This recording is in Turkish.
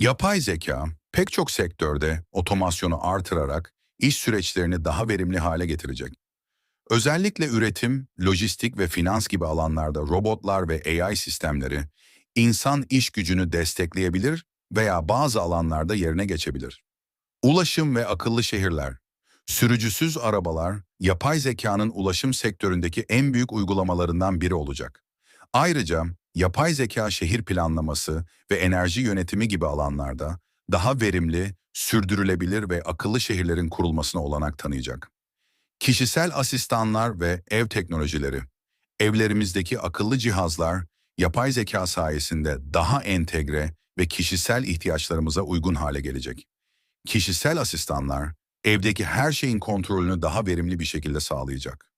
Yapay zeka pek çok sektörde otomasyonu artırarak iş süreçlerini daha verimli hale getirecek. Özellikle üretim, lojistik ve finans gibi alanlarda robotlar ve AI sistemleri insan iş gücünü destekleyebilir veya bazı alanlarda yerine geçebilir. Ulaşım ve akıllı şehirler, sürücüsüz arabalar yapay zekanın ulaşım sektöründeki en büyük uygulamalarından biri olacak. Ayrıca yapay zeka şehir planlaması ve enerji yönetimi gibi alanlarda daha verimli, sürdürülebilir ve akıllı şehirlerin kurulmasına olanak tanıyacak. Kişisel asistanlar ve ev teknolojileri, evlerimizdeki akıllı cihazlar yapay zeka sayesinde daha entegre ve kişisel ihtiyaçlarımıza uygun hale gelecek. Kişisel asistanlar evdeki her şeyin kontrolünü daha verimli bir şekilde sağlayacak.